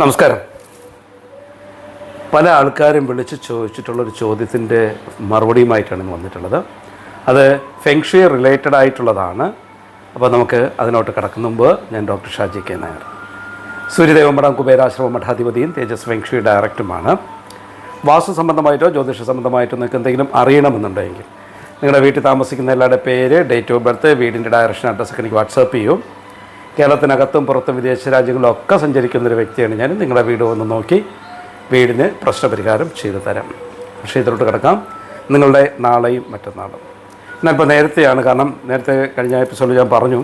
നമസ്കാരം. പല ആൾക്കാരും വിളിച്ച് ചോദിച്ചിട്ടുള്ളൊരു ചോദ്യത്തിന്റെ മറുപടിയുമായിട്ടാണ് ഇന്ന് വന്നിട്ടുള്ളത്. അത് ഫെങ്ഷി റിലേറ്റഡ് ആയിട്ടുള്ളതാണ്. അപ്പോൾ നമുക്ക് അതിനോട്ട് കടക്കുന്ന മുമ്പ് ഞാൻ ഡോക്ടർ ഷാജി കെ നായർ. സൂര്യദേവമഠം കുബേരാശ്രമ മഠാധിപതിയും തേജസ് ഫെങ്ഷി ഡയറക്ടറുമാണ് വാസ്തു സംബന്ധമായിട്ടോ ജ്യോതിഷ സംബന്ധമായിട്ടോ നിങ്ങൾക്ക് എന്തെങ്കിലും അറിയണമെന്നുണ്ടെങ്കിൽ നിങ്ങളുടെ വീട്ടിൽ താമസിക്കുന്ന എല്ലാവരുടെ പേര് ഡേറ്റ് ഓഫ് ബർത്ത് വീടിന്റെ ഡയറക്ഷൻ അഡ്രസ്സൊക്കെ എനിക്ക് വാട്സാപ്പ് ചെയ്യും. കേരളത്തിനകത്തും പുറത്തും വിദേശ രാജ്യങ്ങളിലൊക്കെ സഞ്ചരിക്കുന്ന ഒരു വ്യക്തിയാണ് ഞാൻ നിങ്ങളുടെ വീട് വന്ന് നോക്കി വീടിന് പ്രശ്നപരിഹാരം ചെയ്തു തരാം. പക്ഷേ ഇതിലോട്ട് കിടക്കാം. നിങ്ങളുടെ നാളെയും മറ്റന്നാളും. ഞാനിപ്പോൾ നേരത്തെയാണ് കാരണം നേരത്തെ കഴിഞ്ഞ എപ്പിസോഡിൽ ഞാൻ പറഞ്ഞു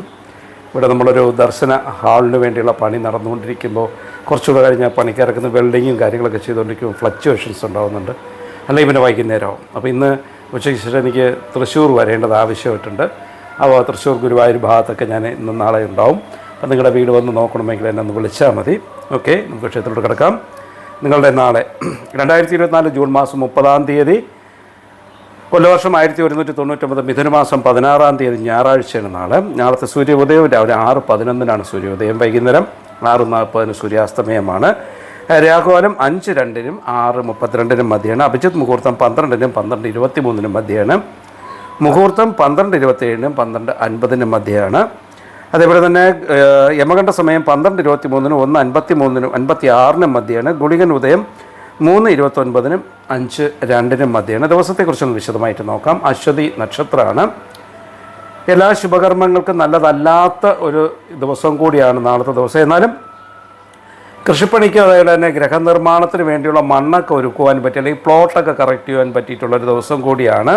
ഇവിടെ നമ്മളൊരു ദർശന ഹാളിന് വേണ്ടിയുള്ള പണി നടന്നുകൊണ്ടിരിക്കുമ്പോൾ കുറച്ചുകൂടെ കഴിഞ്ഞാൽ പണിക്കിറക്കുന്ന വെൽഡിങ്ങും കാര്യങ്ങളൊക്കെ ചെയ്തുകൊണ്ടിരിക്കുമ്പോൾ ഫ്ലക്ച്വേഷൻസ് ഉണ്ടാകുന്നുണ്ട് അല്ലെങ്കിൽ പിന്നെ വൈകുന്നേരമാവും. അപ്പോൾ ഇന്ന് ഉച്ചയ്ക്ക് ശേഷം എനിക്ക് തൃശ്ശൂർ വരേണ്ടത് ആവശ്യമായിട്ടുണ്ട്. അപ്പോൾ തൃശ്ശൂർ ഗുരുവായൂർ ഭാഗത്തൊക്കെ ഞാൻ ഇന്ന് നാളെ ഉണ്ടാവും. അപ്പം നിങ്ങളുടെ വീട് വന്ന് നോക്കണമെങ്കിൽ എന്നെ ഒന്ന് വിളിച്ചാൽ മതി. ഓക്കെ നമുക്ക് ക്ഷേത്രത്തിലോട്ട് കിടക്കാം. നിങ്ങളുടെ നാളെ രണ്ടായിരത്തി ഇരുപത്തിനാല് ജൂൺ മാസം മുപ്പതാം തീയതി കൊല്ലവർഷം ആയിരത്തി ഒരുന്നൂറ്റി തൊണ്ണൂറ്റൊമ്പത് മിഥുനമാസം പതിനാറാം തീയതി ഞായറാഴ്ചയാണ് നാളെ. നാളത്തെ സൂര്യോദയം രാവിലെ ആറ് പതിനൊന്നിനാണ് സൂര്യോദയം വൈകുന്നേരം. ആറ് നാൽപ്പതിന് സൂര്യാസ്തമയമാണ്. രാഘുവാലം അഞ്ച് രണ്ടിനും ആറ് മുപ്പത്തിരണ്ടിനും മധ്യയാണ് അഭിജിത്ത് മുഹൂർത്തം പന്ത്രണ്ടിനും പന്ത്രണ്ട് ഇരുപത്തി മൂന്നിനും മധ്യയാണ് മുഹൂർത്തം പന്ത്രണ്ട് ഇരുപത്തേഴിനും പന്ത്രണ്ട് അൻപതിനും മധ്യയാണ് അതേപോലെ തന്നെ യമകണ്ഠ സമയം പന്ത്രണ്ട് ഇരുപത്തി മൂന്നിനും ഒന്ന് അൻപത്തി മൂന്നിനും അൻപത്തി ആറിനും മധ്യയാണ് ഗുളികൻ ഉദയം മൂന്ന് ഇരുപത്തൊൻപതിനും അഞ്ച് രണ്ടിനും മധ്യയാണ് ദിവസത്തെക്കുറിച്ചൊന്ന് വിശദമായിട്ട് നോക്കാം. അശ്വതി നക്ഷത്രമാണ് എല്ലാ ശുഭകർമ്മങ്ങൾക്കും നല്ലതല്ലാത്ത ഒരു ദിവസം കൂടിയാണ് നാളത്തെ ദിവസം. എന്നാലും കൃഷിപ്പണിക്ക് അതേപോലെ തന്നെ ഗ്രഹനിർമ്മാണത്തിന് വേണ്ടിയുള്ള മണ്ണൊക്കെ ഒരുക്കുവാൻ പറ്റി അല്ലെങ്കിൽ പ്ലോട്ടൊക്കെ കറക്റ്റ് ചെയ്യാൻ പറ്റിയിട്ടുള്ളൊരു ദിവസം കൂടിയാണ്.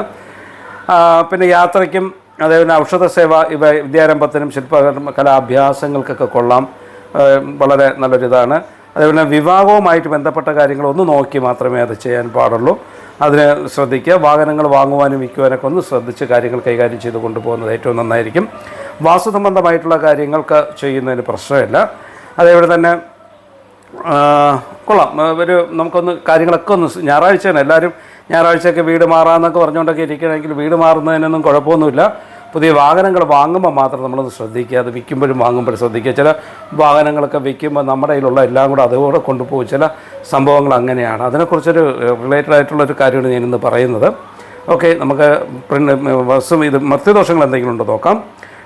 പിന്നെ യാത്രയ്ക്കും അതേപോലെ ഔഷധ സേവ ഇവ വിദ്യാരംഭത്തിനും ശില്പ കലാഭ്യാസങ്ങൾക്കൊക്കെ കൊള്ളാം. വളരെ നല്ലൊരിതാണ് അതേപോലെ വിവാഹവുമായിട്ട് ബന്ധപ്പെട്ട കാര്യങ്ങൾ ഒന്ന് നോക്കി മാത്രമേ അത് ചെയ്യാൻ പാടുള്ളൂ. അതിന് ശ്രദ്ധിക്കുക. വാഹനങ്ങൾ വാങ്ങുവാനും വിൽക്കുവാനൊക്കെ ഒന്ന് ശ്രദ്ധിച്ച് കാര്യങ്ങൾ കൈകാര്യം ചെയ്ത് കൊണ്ടുപോകുന്നത് ഏറ്റവും നന്നായിരിക്കും. വാസ്തു സംബന്ധമായിട്ടുള്ള കാര്യങ്ങൾക്ക് ചെയ്യുന്നതിന് പ്രശ്നമില്ല. അതേപോലെ തന്നെ കൊള്ളാം. ഒരു നമുക്കൊന്ന് കാര്യങ്ങളൊക്കെ ഒന്ന് ഞായറാഴ്ച ഞായറാഴ്ചയാണ്. എല്ലാവരും ഞായറാഴ്ചയൊക്കെ വീട് മാറാമെന്നൊക്കെ പറഞ്ഞുകൊണ്ടൊക്കെ ഇരിക്കണമെങ്കിൽ വീട് മാറുന്നതിനൊന്നും കുഴപ്പമൊന്നുമില്ല. പുതിയ വാഹനങ്ങൾ വാങ്ങുമ്പോൾ മാത്രം നമ്മളൊന്ന് ശ്രദ്ധിക്കുക. അത് വിൽക്കുമ്പോഴും വാങ്ങുമ്പോഴും ശ്രദ്ധിക്കുക. ചില വാഹനങ്ങളൊക്കെ വിൽക്കുമ്പോൾ നമ്മുടെ കയ്യിലുള്ള എല്ലാം കൂടെ അതുകൂടെ കൊണ്ടുപോകും. ചില സംഭവങ്ങൾ അങ്ങനെയാണ്. അതിനെക്കുറിച്ചൊരു റിലേറ്റഡ് ആയിട്ടുള്ളൊരു കാര്യമാണ് ഞാനിന്ന് പറയുന്നത്. ഓക്കെ നമുക്ക് വസ്തു ഇത് മർത്യദോഷങ്ങൾ എന്തെങ്കിലും ഉണ്ടോ നോക്കാം.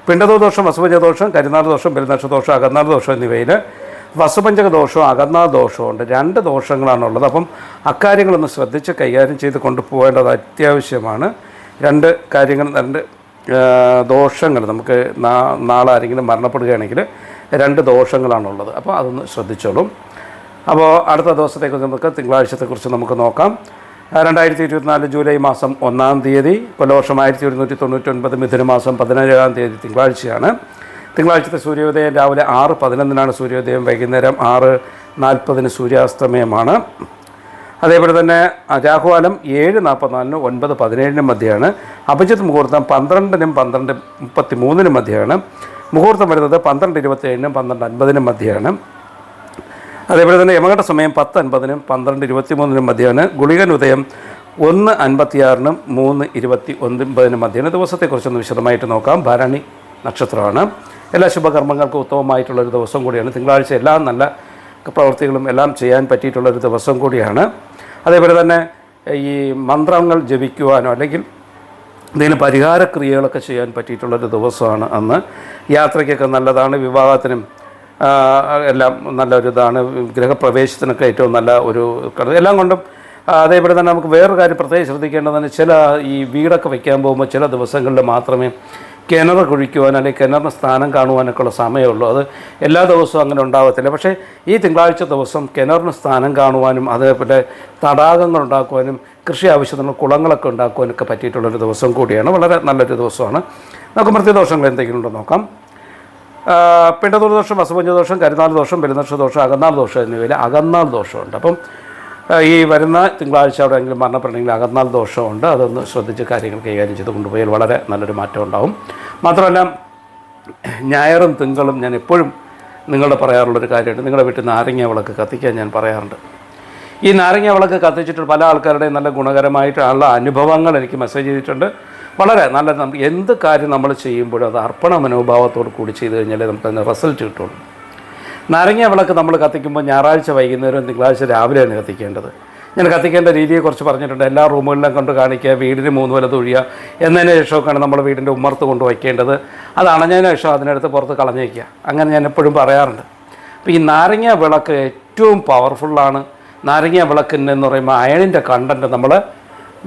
പിണ്ടദോഷം ദോഷം ദോഷം കരിനാട് ദോഷം പെരുന്നാക്ഷ ദോഷം അകന്നാൾ ദോഷം എന്നിവയിൽ വസുപഞ്ചക ദോഷവും അകന്നാ ദോഷവും ഉണ്ട്. രണ്ട് ദോഷങ്ങളാണ് ഉള്ളത് അപ്പം അക്കാര്യങ്ങളൊന്ന് ശ്രദ്ധിച്ച് കൈകാര്യം ചെയ്ത് കൊണ്ടുപോകേണ്ടത് അത്യാവശ്യമാണ്. രണ്ട് കാര്യങ്ങൾ രണ്ട് ദോഷങ്ങൾ. നമുക്ക് നാളെ ആരെങ്കിലും മരണപ്പെടുകയാണെങ്കിൽ രണ്ട് ദോഷങ്ങളാണുള്ളത്. അപ്പോൾ അതൊന്ന് ശ്രദ്ധിച്ചോളും. അപ്പോൾ അടുത്ത ദിവസത്തെക്കുറിച്ച് നമുക്ക് തിങ്കളാഴ്ചത്തെക്കുറിച്ച് നമുക്ക് നോക്കാം. രണ്ടായിരത്തി ഇരുപത്തിനാല് ജൂലൈ മാസം ഒന്നാം തീയതി കൊല്ലവർഷം ആയിരത്തി ഒരുന്നൂറ്റി തൊണ്ണൂറ്റി ഒൻപത് മിഥുന മിഥുനമാസം പതിനേഴാം തീയതി തിങ്കളാഴ്ചയാണ്. തിങ്കളാഴ്ചത്തെ സൂര്യോദയം രാവിലെ ആറ് പതിനൊന്നിനാണ് സൂര്യോദയം വൈകുന്നേരം ആറ് നാൽപ്പതിന് സൂര്യാസ്തമയമാണ്. അതേപോലെ തന്നെ രാഹുകാലം ഏഴ് നാൽപ്പത്തിനാലിനും ഒൻപത് പതിനേഴിനും മധ്യയാണ്. അഭിജിത്ത് മുഹൂർത്തം പന്ത്രണ്ടിനും പന്ത്രണ്ട് മുപ്പത്തി മൂന്നിനും മധ്യയാണ്. മുഹൂർത്തം വരുന്നത് പന്ത്രണ്ട് ഇരുപത്തേഴിനും പന്ത്രണ്ട് അൻപതിനും മധ്യയാണ്. അതേപോലെ തന്നെ യമകട്ട സമയം പത്ത് അൻപതിനും പന്ത്രണ്ട് ഇരുപത്തി മൂന്നിനും മധ്യമാണ് ഗുളികൻ ഉദയം ഒന്ന് അൻപത്തിയാറിനും മൂന്ന് ഇരുപത്തി ഒൻപതിനും മധ്യമാണ് ദിവസത്തെക്കുറിച്ചൊന്ന് വിശദമായിട്ട് നോക്കാം. ഭരണി നക്ഷത്രമാണ്. എല്ലാ ശുഭകർമ്മങ്ങൾക്കും ഉത്തമമായിട്ടുള്ളൊരു ദിവസം കൂടിയാണ്. തിങ്കളാഴ്ച എല്ലാ നല്ല പ്രവൃത്തികളും എല്ലാം ചെയ്യാൻ പറ്റിയിട്ടുള്ളൊരു ദിവസം കൂടിയാണ്. അതേപോലെ തന്നെ ഈ മന്ത്രങ്ങൾ ജപിക്കുവാനോ അല്ലെങ്കിൽ എന്തെങ്കിലും പരിഹാരക്രിയകളൊക്കെ ചെയ്യാൻ പറ്റിയിട്ടുള്ളൊരു ദിവസമാണ് അന്ന്. യാത്രയ്ക്കൊക്കെ നല്ലതാണ് വിവാഹത്തിനും എല്ലാം നല്ലൊരു ഇതാണ്. ഗൃഹപ്രവേശത്തിനൊക്കെ ഏറ്റവും നല്ല ഒരു എല്ലാം കൊണ്ടും അതേപോലെ തന്നെ നമുക്ക് വേറൊരു കാര്യം പ്രത്യേകം ശ്രദ്ധിക്കേണ്ടതെന്ന് ചില ഈ വീടൊക്കെ വയ്ക്കാൻ പോകുമ്പോൾ ചില ദിവസങ്ങളിൽ മാത്രമേ കിണർ കുഴിക്കുവാൻ അല്ലെങ്കിൽ കിണറിന് സ്ഥാനം കാണുവാനൊക്കെ ഉള്ള സമയമുള്ളൂ. അത് എല്ലാ ദിവസവും അങ്ങനെ ഉണ്ടാകത്തില്ല പക്ഷേ ഈ തിങ്കളാഴ്ച ദിവസം കിണറിന് സ്ഥാനം കാണുവാനും അതേപോലെ തടാകങ്ങൾ ഉണ്ടാക്കുവാനും കൃഷി ആവശ്യത്തിനുള്ള കുളങ്ങളൊക്കെ ഉണ്ടാക്കുവാനൊക്കെ പറ്റിയിട്ടുള്ളൊരു ദിവസം കൂടിയാണ്. വളരെ നല്ലൊരു ദിവസമാണ്. നമുക്ക് മൃത്യുദോഷങ്ങൾ എന്തെങ്കിലും ഉണ്ടോ നോക്കാം. പിണ്ടതൂർ ദോഷം വസുപഞ്ച ദോഷം കരുനാൾ ദോഷം പെരുന്നക്ഷ ദോഷം അകന്നാൾ ദോഷം എന്നിവയിൽ അകന്നാൾ ദോഷമുണ്ട്. അപ്പം ഈ വരുന്ന തിങ്കളാഴ്ച എവിടെയെങ്കിലും മരണപ്പെടണമെങ്കിൽ അകന്നാൾ ദോഷമുണ്ട്. അതൊന്ന് ശ്രദ്ധിച്ച് കാര്യങ്ങൾ കൈകാര്യം ചെയ്ത് കൊണ്ടുപോയാൽ വളരെ നല്ലൊരു മാറ്റം ഉണ്ടാവും. മാത്രമല്ല ഞായറും തിങ്കളും ഞാൻ എപ്പോഴും നിങ്ങളുടെ പറയാറുള്ളൊരു കാര്യമുണ്ട്. നിങ്ങളുടെ വീട്ടിൽ നാരങ്ങ വിളക്ക് കത്തിക്കാൻ ഞാൻ പറയാറുണ്ട്. ഈ നാരങ്ങ വിളക്ക് കത്തിച്ചിട്ട് പല ആൾക്കാരുടെയും നല്ല ഗുണകരമായിട്ടുള്ള അനുഭവങ്ങൾ എനിക്ക് മെസ്സേജ് ചെയ്തിട്ടുണ്ട്. വളരെ നല്ല നമുക്ക് എന്ത് കാര്യം നമ്മൾ ചെയ്യുമ്പോഴും അത് അർപ്പണ മനോഭാവത്തോട് കൂടി ചെയ്ത് കഴിഞ്ഞാലേ നമുക്ക് അതിന് റിസൾട്ട് കിട്ടുള്ളൂ. നാരങ്ങ വിളക്ക് നമ്മൾ കത്തിക്കുമ്പോൾ ഞായറാഴ്ച വൈകുന്നേരം തിങ്കളാഴ്ച രാവിലെയാണ് കത്തിക്കേണ്ടത്. ഞാൻ കത്തിക്കേണ്ട രീതിയെക്കുറിച്ച് പറഞ്ഞിട്ടുണ്ട്. എല്ലാ റൂമുകളിലും കൊണ്ട് കാണിക്കുക വീടിന് മൂന്ന് വില തൊഴിയുക എന്നതിന് ശേഷമൊക്കെയാണ് നമ്മൾ വീടിന്റെ ഉമ്മർത്ത് കൊണ്ട് വയ്ക്കേണ്ടത്. അത് അണഞ്ഞതിന് ശേഷം അതിനടുത്ത് പുറത്ത് കളഞ്ഞേക്കുക. അങ്ങനെ ഞാൻ എപ്പോഴും പറയാറുണ്ട്. അപ്പോൾ ഈ നാരങ്ങ വിളക്ക് ഏറ്റവും പവർഫുള്ളാണ് നാരങ്ങ വിളക്കിന് എന്ന് പറയുമ്പോൾ അയണിന്റെ കണ്ടന്റ് നമ്മൾ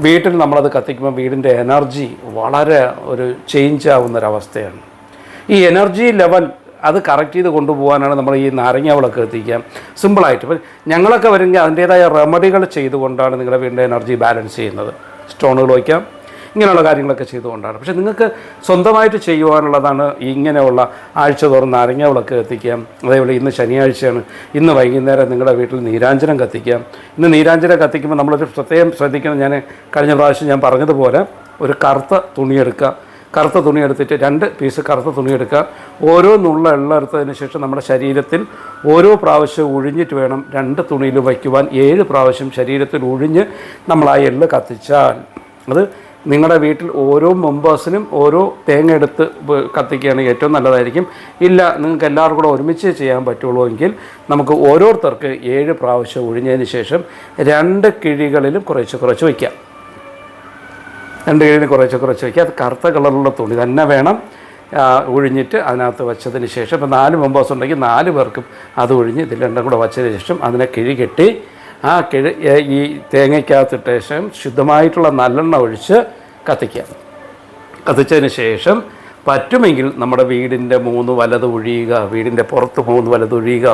വീട്ടിൽ നമ്മളത് കത്തിക്കുമ്പോൾ വീടിന്റെ എനർജി വളരെ ഒരു ചേഞ്ച് ആവുന്നൊരവസ്ഥയാണ്. ഈ എനർജി ലെവൽ അത് കറക്റ്റ് ചെയ്ത് കൊണ്ടുപോകാനാണ് നമ്മൾ ഈ നാരങ്ങ വിളക്ക് എത്തിക്കുക. സിമ്പിളായിട്ട് ഇപ്പം ഞങ്ങളൊക്കെ വരുമെങ്കിൽ അതിന്റേതായ റെമഡികൾ ചെയ്തുകൊണ്ടാണ് നിങ്ങളുടെ വീടിന്റെ എനർജി ബാലൻസ് ചെയ്യുന്നത്. സ്റ്റോണുകൾ വയ്ക്കാം ഇങ്ങനെയുള്ള കാര്യങ്ങളൊക്കെ ചെയ്തുകൊണ്ടാണ്. പക്ഷേ നിങ്ങൾക്ക് സ്വന്തമായിട്ട് ചെയ്യുവാനുള്ളതാണ് ഇങ്ങനെയുള്ള ആഴ്ച തോറും നാരങ്ങ വിളക്ക് കത്തിക്കാം അതേപോലെ ഇന്ന് ശനിയാഴ്ചയാണ്. ഇന്ന് വൈകുന്നേരം നിങ്ങളുടെ വീട്ടിൽ നീരാഞ്ജനം കത്തിക്കാം ഇന്ന് നീരാഞ്ജനം കത്തിക്കുമ്പോൾ നമ്മളൊരു പ്രത്യേകം ശ്രദ്ധിക്കണം. ഞാൻ കഴിഞ്ഞ പ്രാവശ്യം ഞാൻ പറഞ്ഞതുപോലെ ഒരു കറുത്ത തുണിയെടുക്കുക. കറുത്ത തുണി എടുത്തിട്ട് രണ്ട് പീസ് കറുത്ത തുണി എടുക്കുക. ഓരോ നുള്ള എള്ള എടുത്തതിന് ശേഷം നമ്മുടെ ശരീരത്തിൽ ഓരോ പ്രാവശ്യം ഒഴിഞ്ഞിട്ട് വേണം രണ്ട് തുണിയിൽ വയ്ക്കുവാൻ. ഏഴ് പ്രാവശ്യം ശരീരത്തിൽ ഒഴിഞ്ഞ് നമ്മൾ ആ എള്ള് കത്തിച്ചാൽ. അത് നിങ്ങളുടെ വീട്ടിൽ ഓരോ മെമ്പേഴ്സിനും ഓരോ തേങ്ങ എടുത്ത് കത്തിക്കുകയാണ് ഏറ്റവും നല്ലതായിരിക്കും. ഇല്ല നിങ്ങൾക്ക് എല്ലാവർക്കും കൂടെ ഒരുമിച്ച് ചെയ്യാൻ പറ്റുള്ളൂ എങ്കിൽ നമുക്ക് ഓരോരുത്തർക്ക് ഏഴ് പ്രാവശ്യം ഒഴിഞ്ഞതിന് ശേഷം രണ്ട് കിഴികളിലും കുറച്ച് കുറച്ച് വയ്ക്കാം. രണ്ട് കീഴിന് കുറച്ച് കുറച്ച് വയ്ക്കുക. അത് കറുത്ത കളറുള്ള തുണി തന്നെ വേണം. ഒഴിഞ്ഞിട്ട് അതിനകത്ത് വെച്ചതിന് ശേഷം ഇപ്പോൾ നാല് മെമ്പേഴ്സ് ഉണ്ടെങ്കിൽ നാല് പേർക്കും അത് ഒഴിഞ്ഞ് ഇതിൽ രണ്ടും കൂടെ വച്ചതിന് ശേഷം അതിനെ കിഴി കെട്ടി ആ കിഴി ഈ തേങ്ങയ്ക്കകത്തിട്ട ശേഷം ശുദ്ധമായിട്ടുള്ള നല്ലെണ്ണ ഒഴിച്ച് കത്തിക്കുക. കത്തിച്ചതിന് ശേഷം പറ്റുമെങ്കിൽ നമ്മുടെ വീടിന്റെ മൂന്ന് വലത് ഒഴിയുക വീടിന്റെ പുറത്ത് മൂന്ന് വലത് ഒഴിയുക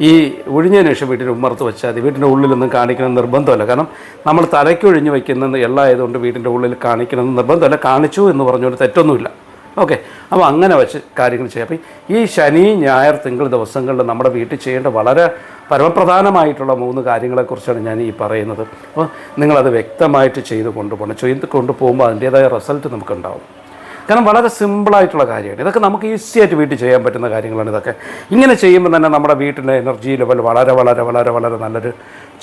ഈ ഒഴിഞ്ഞതിന് ശേഷം വീട്ടിന്റെ ഉമ്മർത്ത് വെച്ചാൽ മതി. വീടിന്റെ ഉള്ളിലൊന്നും കാണിക്കണം നിർബന്ധമല്ല. കാരണം നമ്മൾ തലയ്ക്കൊഴിഞ്ഞ് വയ്ക്കുന്ന വയ്ക്കുന്നത് എള്ളായതുകൊണ്ട് വീടിന്റെ ഉള്ളിൽ കാണിക്കണമെന്ന് നിർബന്ധമല്ല. കാണിച്ചു എന്ന് പറഞ്ഞുകൊണ്ട് തെറ്റൊന്നുമില്ല. ഓക്കെ. അപ്പോൾ അങ്ങനെ വെച്ച് കാര്യങ്ങൾ ചെയ്യാം. അപ്പം ഈ ശനി ഞായർ തിങ്കൾ ദിവസങ്ങളിൽ നമ്മുടെ വീട്ടിൽ ചെയ്യേണ്ട വളരെ പരമപ്രധാനമായിട്ടുള്ള മൂന്ന് കാര്യങ്ങളെക്കുറിച്ചാണ് ഞാൻ ഈ പറയുന്നത്. അപ്പോൾ നിങ്ങളത് വ്യക്തമായിട്ട് ചെയ്ത് കൊണ്ടുപോകണം ചെയ്ത് കൊണ്ടുപോകുമ്പോൾ അതിന്റേതായ റിസൾട്ട് നമുക്കുണ്ടാവും. കാരണം വളരെ സിമ്പിളായിട്ടുള്ള കാര്യമാണ്. ഇതൊക്കെ നമുക്ക് ഈസി ആയിട്ട് വീട്ടിൽ ചെയ്യാൻ പറ്റുന്ന കാര്യങ്ങളാണ് ഇതൊക്കെ. ഇങ്ങനെ ചെയ്യുമ്പോൾ തന്നെ നമ്മുടെ വീട്ടിന്റെ എനർജി ലെവൽ വളരെ വളരെ വളരെ വളരെ നല്ലൊരു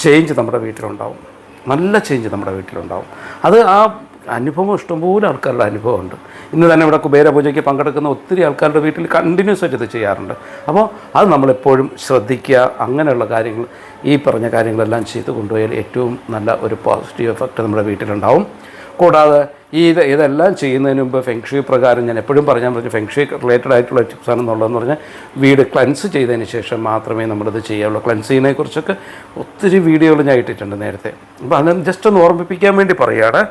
ചേഞ്ച് നമ്മുടെ വീട്ടിലുണ്ടാവും. നല്ല ചേഞ്ച് നമ്മുടെ വീട്ടിലുണ്ടാവും. അത് ആ അനുഭവം ഇഷ്ടംപോലെ ആൾക്കാരുടെ അനുഭവമുണ്ട്. ഇന്ന് തന്നെ ഇവിടെ കുബേരപൂജയ്ക്ക് പങ്കെടുക്കുന്ന ഒത്തിരി ആൾക്കാരുടെ വീട്ടിൽ കണ്ടിന്യൂസ് ആയിട്ട് ഇത് ചെയ്യാറുണ്ട്. അപ്പോൾ അത് നമ്മളെപ്പോഴും ശ്രദ്ധിക്കുക അങ്ങനെയുള്ള കാര്യങ്ങൾ ഈ പറഞ്ഞ കാര്യങ്ങളെല്ലാം ചെയ്ത് കൊണ്ടുപോയാൽ ഏറ്റവും നല്ല ഒരു പോസിറ്റീവ് എഫക്റ്റ് നമ്മുടെ വീട്ടിലുണ്ടാവും. കൂടാതെ ഈ ഇത് ഇതെല്ലാം ചെയ്യുന്നതിന് മുമ്പ് ഫെങ്ഷി പ്രകാരം ഞാൻ എപ്പോഴും പറഞ്ഞാൽ പറഞ്ഞു ഫെങ്ഷി റിലേറ്റഡ് ആയിട്ടുള്ള ടിപ്സ് ആണെന്നുള്ളതെന്ന് പറഞ്ഞാൽ വീട് ക്ലൻസ് ചെയ്തതിന് ശേഷം മാത്രമേ നമ്മളിത് ചെയ്യാവുള്ളൂ. ക്ലൻസ് ചെയ്യുന്നതിനെ കുറിച്ചൊക്കെ ഒത്തിരി വീഡിയോകൾ ഞാൻ ഇട്ടിട്ടുണ്ട് നേരത്തെ. അപ്പോൾ അതിന് ജസ്റ്റ് ഒന്ന് ഓർമ്മിപ്പിക്കാൻ വേണ്ടി പറയുകയാണ്.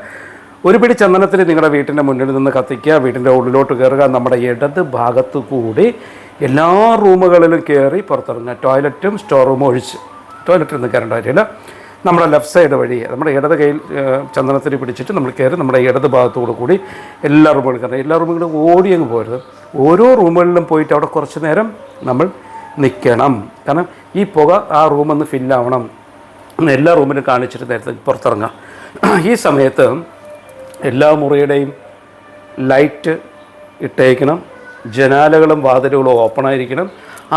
ഒരു പിടി ചന്ദനത്തിൽ നിങ്ങളുടെ വീട്ടിന്റെ മുന്നിൽ നിന്ന് കത്തിക്കുക വീട്ടിന്റെ ഉള്ളിലോട്ട് കയറുക നമ്മുടെ ഇടത് ഭാഗത്തു കൂടി എല്ലാ റൂമുകളിലും കയറി പുറത്തിറങ്ങുക. ടോയ്ലറ്റും സ്റ്റോർ റൂമും ഒഴിച്ച്. ടോയ്ലറ്റിൽ നിന്ന് കയറേണ്ട കാര്യമില്ല. നമ്മുടെ ലെഫ്റ്റ് സൈഡ് വഴി നമ്മുടെ ഇടത് കയ്യിൽ ചന്ദനത്തിരി പിടിച്ചിട്ട് നമ്മൾ കയറി നമ്മുടെ ഇടത് ഭാഗത്തോടു കൂടി എല്ലാ റൂമുകളും കയറണം എല്ലാ റൂമുകളും ഓടി അങ്ങ് പോരുത്. ഓരോ റൂമുകളിലും പോയിട്ട് അവിടെ കുറച്ച് നേരം നമ്മൾ നിൽക്കണം. കാരണം ഈ പുക ആ റൂമൊന്ന് ഫില്ലാവണം എല്ലാ റൂമിലും കാണിച്ചിട്ട് നേരത്തെ പുറത്തിറങ്ങാം. ഈ സമയത്ത് എല്ലാ മുറിയുടെയും ലൈറ്റ് ഇട്ടേക്കണം. ജനാലകളും വാതിലുകളും ഓപ്പൺ ആയിരിക്കണം.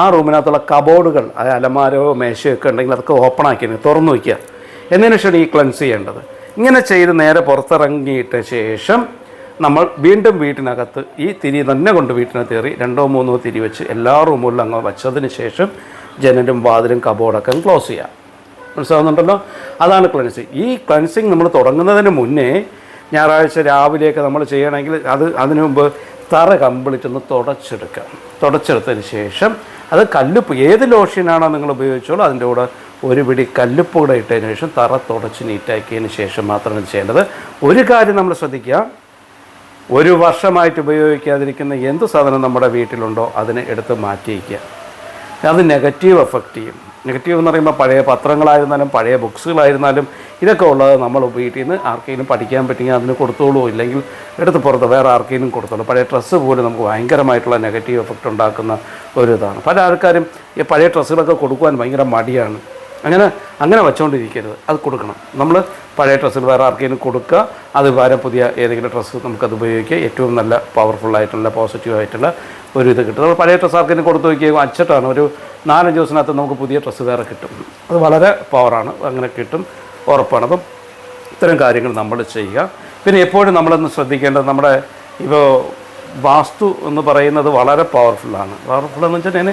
ആ റൂമിനകത്തുള്ള കബോർഡുകൾ അലമാരോ മേശയോ ഒക്കെ ഉണ്ടെങ്കിൽ അതൊക്കെ ഓപ്പൺ ആക്കി തുറന്നു വയ്ക്കുക എന്നതിന് ശേഷം ഈ ക്ലൻസ് ചെയ്യേണ്ടത്. ഇങ്ങനെ ചെയ്ത് നേരെ പുറത്തിറങ്ങിയിട്ട ശേഷം നമ്മൾ വീണ്ടും വീട്ടിനകത്ത് ഈ തിരി തന്നെ കൊണ്ട് വീട്ടിനകത്ത് കയറി രണ്ടോ മൂന്നോ തിരി വെച്ച് എല്ലാ റൂമുകളിലും അങ്ങ് വച്ചതിന് ശേഷം ജനലും വാതിലും കബോർഡൊക്കെ ക്ലോസ് ചെയ്യാം. മനസ്സിലാവുന്നുണ്ടല്ലോ? അതാണ് ക്ലൻസിങ് ഈ ക്ലൻസിങ് നമ്മൾ തുടങ്ങുന്നതിന് മുന്നേ ഞായറാഴ്ച രാവിലെയൊക്കെ നമ്മൾ ചെയ്യണമെങ്കിൽ അത് അതിനു മുമ്പ് തറ കംപ്ലീറ്റ് ഒന്ന് തുടച്ചെടുക്കുക തുടച്ചെടുത്തതിന് ശേഷം അത് കല്ലുപ്പ് ഏത് ലോഷനാണോ നിങ്ങൾ ഉപയോഗിച്ചോളൂ അതിന്റെ കൂടെ ഒരു പിടി കല്ലുപ്പ് കൂടെ ഇട്ടതിന് ശേഷം തറ തുടച്ച് നീറ്റാക്കിയതിന് ശേഷം മാത്രമാണ് ചെയ്യേണ്ടത്. ഒരു കാര്യം നമ്മൾ ശ്രദ്ധിക്കുക. ഒരു വർഷമായിട്ട് ഉപയോഗിക്കാതിരിക്കുന്ന എന്ത് സാധനം നമ്മുടെ വീട്ടിലുണ്ടോ അതിനെ എടുത്ത് മാറ്റിയിരിക്കുക അത് നെഗറ്റീവ് എഫക്റ്റ് ചെയ്യും. നെഗറ്റീവ് എന്ന് പറയുമ്പോൾ പഴയ പത്രങ്ങളായിരുന്നാലും പഴയ ബുക്സുകളായിരുന്നാലും ഇതൊക്കെ ഉള്ളത് നമ്മൾ വീട്ടിൽ നിന്ന് ആർക്കെങ്കിലും പഠിക്കാൻ പറ്റിയെങ്കിൽ അതിന് കൊടുത്തോളൂ. ഇല്ലെങ്കിൽ എടുത്ത് പുറത്ത് വേറെ ആർക്കെങ്കിലും കൊടുത്തോളൂ. പഴയ ഡ്രസ്സ് പോലും നമുക്ക് ഭയങ്കരമായിട്ടുള്ള നെഗറ്റീവ് എഫക്റ്റ് ഉണ്ടാക്കുന്ന ഒരു ഇതാണ്. പല ആൾക്കാരും ഈ പഴയ ഡ്രസ്സുകളൊക്കെ കൊടുക്കുവാൻ ഭയങ്കര മടിയാണ്. അങ്ങനെ അങ്ങനെ വെച്ചുകൊണ്ടിരിക്കരുത് അത് കൊടുക്കണം. നമ്മൾ പഴയ ഡ്രസ്സുകൾ വേറെ ആർക്കെങ്കിലും കൊടുക്കുക അത് വേറെ പുതിയ ഏതെങ്കിലും ഡ്രസ്സ് നമുക്കത് ഉപയോഗിക്കുക. ഏറ്റവും നല്ല പവർഫുള്ളായിട്ടുള്ള ആയിട്ടുള്ള പോസിറ്റീവ് ആയിട്ടുള്ള ഒരു ഇത് കിട്ടും. നമ്മൾ പഴയ ഡ്രസ്സ് ആർക്കെങ്കിലും കൊടുത്തു നോക്കിയാൽ അച്ചട്ടാണ്. ഒരു നാലഞ്ച് ദിവസത്തിനകത്ത് നമുക്ക് പുതിയ ഡ്രസ്സ് വേറെ കിട്ടും. അത് വളരെ പവറാണ് അങ്ങനെ കിട്ടും. ഉറപ്പാണ്. അപ്പം ഇത്തരം കാര്യങ്ങൾ നമ്മൾ ചെയ്യുക. പിന്നെ എപ്പോഴും നമ്മളൊന്ന് ശ്രദ്ധിക്കേണ്ടത് നമ്മുടെ ഇപ്പോൾ വാസ്തു എന്ന് പറയുന്നത് വളരെ പവർഫുള്ളാണ് പവർഫുൾ എന്ന് വെച്ചാൽ ഞാൻ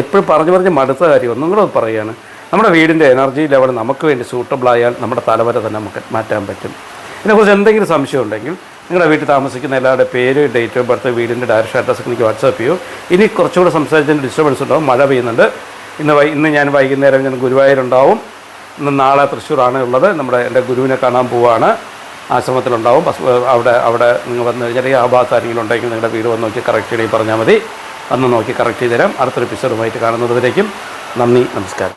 എപ്പോഴും പറഞ്ഞു പറഞ്ഞ് മടുത്ത കാര്യം. ഒന്നും കൂടെ പറയുകയാണ് നമ്മുടെ വീടിന്റെ എനർജി ലെവൽ നമുക്ക് വേണ്ടി സൂട്ടബിൾ ആയാൽ നമ്മുടെ തലവര തന്നെ നമുക്ക് മാറ്റാൻ പറ്റും. ഇതിനെക്കുറിച്ച് എന്തെങ്കിലും സംശയം ഉണ്ടെങ്കിൽ നിങ്ങളുടെ വീട്ടിൽ താമസിക്കുന്ന എല്ലാവരുടെ പേര് ഡേറ്റ് ഓഫ് ബർത്ത് വീടിന്റെ ഡയറക്ഷൻ അഡ്രസ്സ് എനിക്ക് വാട്സാപ്പ് ചെയ്യൂ. ഇനി കുറച്ചുകൂടെ സംസാരിച്ചതിന് ഡിസ്റ്റർബൻസ് ഉണ്ടാവും മഴ പെയ്യുന്നുണ്ട്. ഇന്ന് വൈ ഇന്ന് ഞാൻ വൈകുന്നേരം ഞാൻ ഗുരുവായൂരുണ്ടാവും ഇന്ന് നാളെ തൃശ്ശൂരാണ് ഉള്ളത്. നമ്മുടെ എന്റെ ഗുരുവിനെ കാണാൻ പോവുകയാണ് ആശ്രമത്തിലുണ്ടാവും. അവിടെ അവിടെ നിങ്ങൾ വന്ന് ചെറിയ ആഭാസം ആരെങ്കിലും ഉണ്ടെങ്കിൽ നിങ്ങളുടെ വീട് വന്ന് നോക്കി കറക്റ്റ് ചെയ്യണമെങ്കിൽ പറഞ്ഞാൽ മതി. വന്ന് നോക്കി കറക്റ്റ് ചെയ്ത് തരാം അടുത്തൊരു എപ്പിസോഡുമായിട്ട് കാണുന്നതുവരേക്കും നന്ദി നമസ്കാരം.